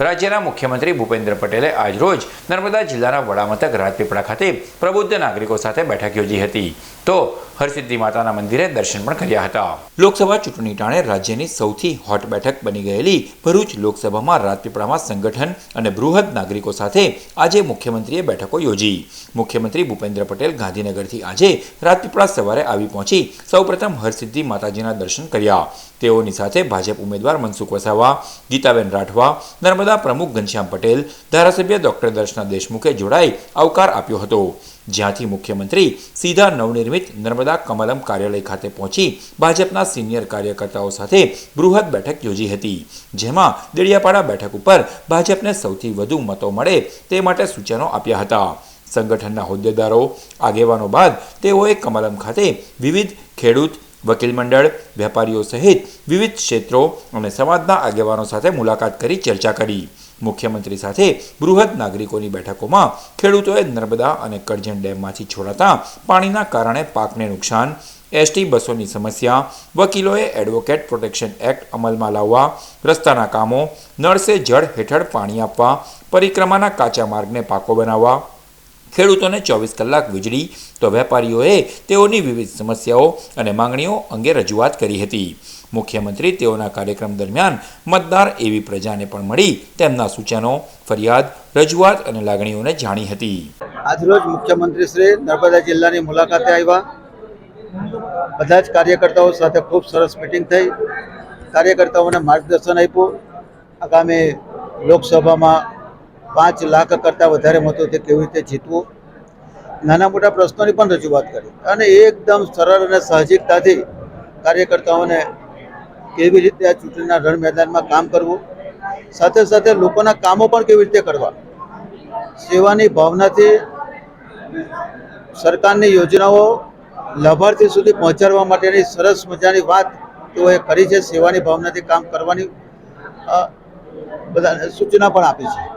રાજ્યના મુખ્યમંત્રી ભૂપેન્દ્ર પટેલે આજરોજ નર્મદા જિલ્લાના વડામથક રાજપીપળા ખાતે પ્રબુદ્ધ નાગરિકો સાથે બેઠક યોજી હતી. તો હરસિદ્ધિ માતાના મંદિરે દર્શન પણ કર્યા હતા. લોકસભા ચૂંટણી ટાણે રાજ્યની સૌથી હોટ બેઠક બની ગયેલી ભરૂચ લોકસભામાં રાજપીપળામાં સંગઠન અને બૃહદ નાગરિકો સાથે આજે મુખ્યમંત્રીએ બેઠકો યોજી. મુખ્યમંત્રી ભૂપેન્દ્ર પટેલ ગાંધીનગરથી આજે રાજપીપળા સવારે આવી પહોંચી સૌપ્રથમ હરસિદ્ધિ માતાજીના દર્શન કર્યા. તેઓની સાથે ભાજપ ઉમેદવાર મનસુખ વસાવા, ગીતાબેન રાઠવા, નર્મદા પ્રમુખ ઘનશ્યામ પટેલ ધારાસભ્ય ડોક્ટર દર્શના દેશમુખે જોડાઈ આવકાર આપ્યો હતો. જ્યાંથી મુખ્યમંત્રી સીધા નવનિર્મિત નર્મદા કમલમ કાર્યાલય ખાતે પહોંચી ભાજપના સિનિયર કાર્યકર્તાઓ સાથે બૃહદ બેઠક યોજી હતી, જેમાં દેડિયાપાડા બેઠક ઉપર ભાજપને સૌથી વધુ મતો મળે તે માટે સૂચનો આપ્યા હતા. સંગઠનના હોદ્દેદારો આગેવાનો બાદ તેઓએ કમલમ ખાતે વિવિધ ખેડૂત વકીલ મંડળ, વેપારીઓ સહિત વિવિધ ક્ષેત્રો અને સમાજના આગેવાનો સાથે મુલાકાત કરી ચર્ચા કરી. મુખ્યમંત્રી સાથે બૃહદ નાગરિકોની બેઠકોમાં ખેડૂતોએ નર્મદા અને કરજણ ડેમમાંથી છોડાતા પાણીના કારણે પાકને નુકસાન, એસટી બસોની સમસ્યા, વકીલોએ એડવોકેટ પ્રોટેક્શન એક્ટ અમલમાં લાવવા, રસ્તાના કામો, નળ જળ હેઠળ પાણી આપવા, પરિક્રમાના કાચા માર્ગને પાકો બનાવવા ખેડૂતોને ચોવીસ કલાક વીજળી તો વેપારીઓએ તેઓની વિવિધ સમસ્યાઓ અને માંગણીઓ અંગે રજૂઆત કરી હતી. મુખ્યમંત્રી તેઓના કાર્યક્રમ દરમિયાન મતદાર એવી પ્રજાને પણ મળી તેમના સૂચનો, ફરિયાદ, રજૂઆત અને લાગણીઓને જાણી હતી. આજરોજ મુખ્યમંત્રી શ્રી નર્મદા જિલ્લાની મુલાકાતે આવ્યા. બધા જ કાર્યકર્તાઓ સાથે ખૂબ સરસ મિટિંગ થઈ. કાર્યકર્તાઓને માર્ગદર્શન આપ્યું. આગામી લોકસભામાં પાંચ લાખ કરતાં વધારે મતોથી કેવી રીતે જીતવું? નાના મોટા પ્રશ્નોની પણ રજૂઆત કરી. અને એકદમ સરળ અને સાહજિકતાથી કાર્યકર્તાઓને કેવી રીતે આ ચૂંટણીના રણ મેદાનમાં કામ કરવું? સાથે સાથે લોકોના કામો પણ કેવી રીતે કરવા? સેવાની ભાવનાથી સરકારની યોજનાઓ લાભાર્થી સુધી પહોંચાડવા માટેની સરસ મજાની વાત તેઓએ કરી છે. સેવાની ભાવનાથી કામ કરવાની અ, બધાને સૂચના પણ આપી છે.